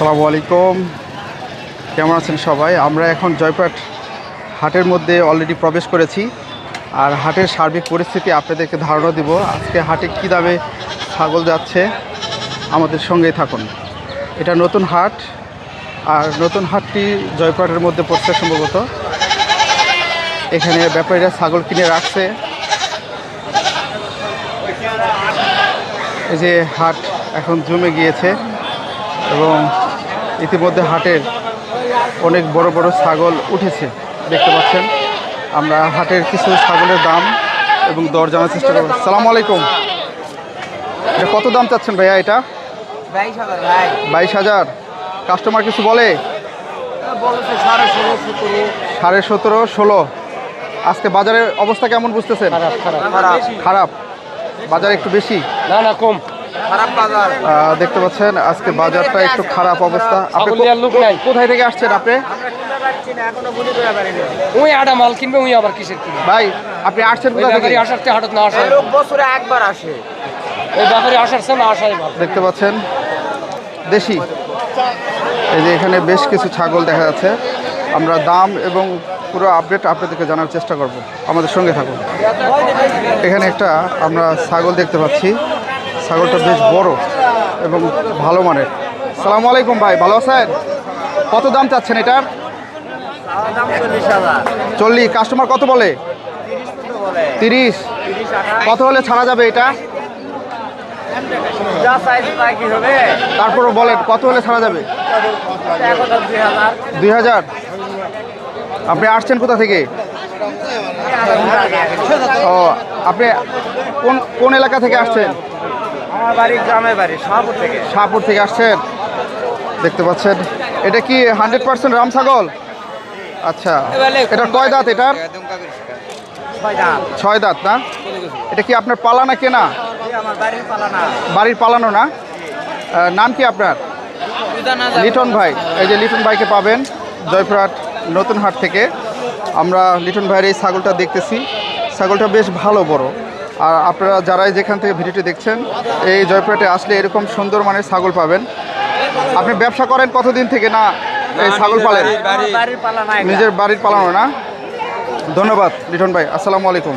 আসসালামু আলাইকুম। কেমন আছেন সবাই? আমরা এখন জয়পাট হাটের মধ্যে অলরেডি প্রবেশ করেছি আর হাটের সার্বিক পরিস্থিতি আপনাদেরকে ধারণা দিব। আজকে হাটে কী দামে ছাগল যাচ্ছে আমাদের সঙ্গেই থাকুন। এটা নতুন হাট আর নতুন হাটটি জয়পাটের মধ্যে পড়ছে সম্ভবত। এখানে ব্যাপারীরা ছাগল কিনে রাখছে। এই যে হাট এখন জমে গিয়েছে এবং ইতিমধ্যে হাটের অনেক বড় বড় ছাগল উঠেছে দেখতে পাচ্ছেন। আমরা হাটের কিছু ছাগলের দাম এবং দর জানার চেষ্টা করব। সালাম আলাইকুম। এটা কত দাম চাচ্ছেন ভাইয়া এটা? বাইশ হাজার কাস্টমার কিছু বলে? সাড়ে সতেরো ষোলো। আজকে বাজারের অবস্থা কেমন বুঝতেছেন? খারাপ খারাপ। খারাপ। বাজার একটু বেশি? না না কম। দেখতে পাচ্ছেন আজকে বাজারটা একটু খারাপ অবস্থা। আপনি কোথায় থেকে আসছেন আপনি? ওই আটা মাল কিনবে ওই আবার কিসের কিনবে? ভাই আপনি আসছেন ওই কোথা থেকে? আসার হাটত না আসে লোক বছরে একবার আসে। ওই ব্যাপারে আসার না আসাই দেখতে পাচ্ছেন দেশি। এই যে এখানে বেশ কিছু ছাগল দেখা যাচ্ছে। আমরা দাম এবং পুরো আপডেট আপনাদেরকে জানার চেষ্টা করব। আমাদের সঙ্গে থাকুন। এখানে একটা আমরা ছাগল দেখতে পাচ্ছি। ছাগলটা বেশ বড় এবং ভালো মানের। সালাম আলাইকুম ভাই, ভালো আছেন? কত দাম চাচ্ছেন এটার চল্লিশ। কাস্টমার কত বলে? তিরিশ। কত হলে ছাড়া যাবে এটা? তারপরে বলেন, কত হলে ছাড়া যাবে? দুই হাজার। আপনি আসছেন কোথা থেকে? ও, আপনি কোন কোন এলাকা থেকে আসছেন? আমার বাড়ি গ্রামের বাড়ি শাহপুর থেকে। শাহপুর থেকে আসছেন? দেখতে পাচ্ছেন। এটা কি হান্ড্রেড পার্সেন্ট রাম ছাগল? আচ্ছা এটা কয় দাঁত এটার? ছয় ছয় দাঁত না? এটা কি আপনার পালা না কেনা? আমার বাড়ির পালানা বাড়ির পালানো না? নাম কি আপনার? লিটন ভাই। এই যে লিটন ভাইকে পাবেন জয়পুরহাট নতুন হাট থেকে। আমরা লিটন ভাইয়ের এই ছাগলটা দেখতেছি। ছাগলটা বেশ ভালো বড়। আর আপনারা যারাই যেখান থেকে ভিডিওটি দেখছেন এই জয়পুরহাটে আসলে এরকম সুন্দর মানের ছাগল পাবেন। আপনি ব্যবসা করেন কতদিন থেকে না এই ছাগল পালেন? নিজের বাড়ির পালানো না? ধন্যবাদ লিটন ভাই আসসালামু আলাইকুম।